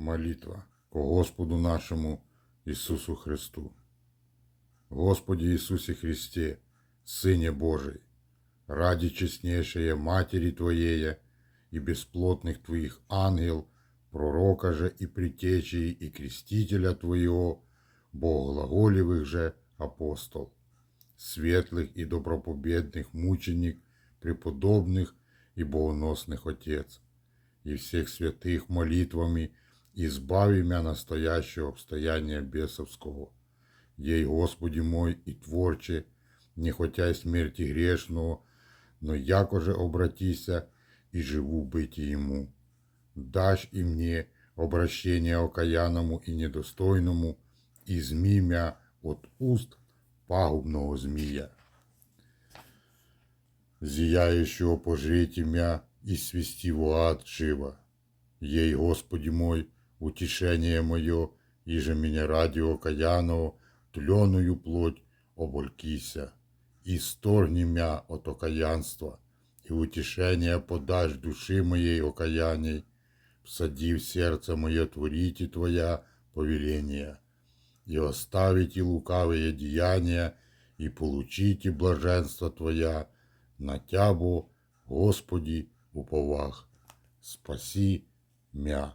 Молитва по Господу нашему Иисусу Христу. Господи Иисусе Христе, Сыне Божий, ради честнейшей Матери Твоей и бесплотных Твоих ангел, пророка же и притечи и крестителя Твоего, богоглаголевых же апостол, светлых и добропобедных мученик, преподобных и богоносных Отец, и всех святых молитвами избави меня настоящего обстояния бесовского. Ей, Господи мой, и Творче, не хотя й смерти грешного, но якоже обратися и живу быти ему. Дашь и мне обращение окаянному и недостойному, и змимя от уст пагубного змія. Зияющего пожрите мя и свести в ад живо. Ей, Господи мой, утешение мое, иже меня ради окаянного, тленую плоть оболькися, и сторгни мя от окаянства, и утешение подашь души моей окаянней, всади в сердце мое творите Твоя повеление, и оставите лукавые деяния, и получите блаженство Твоя, на Тябу, Господи, уповах. Спаси мя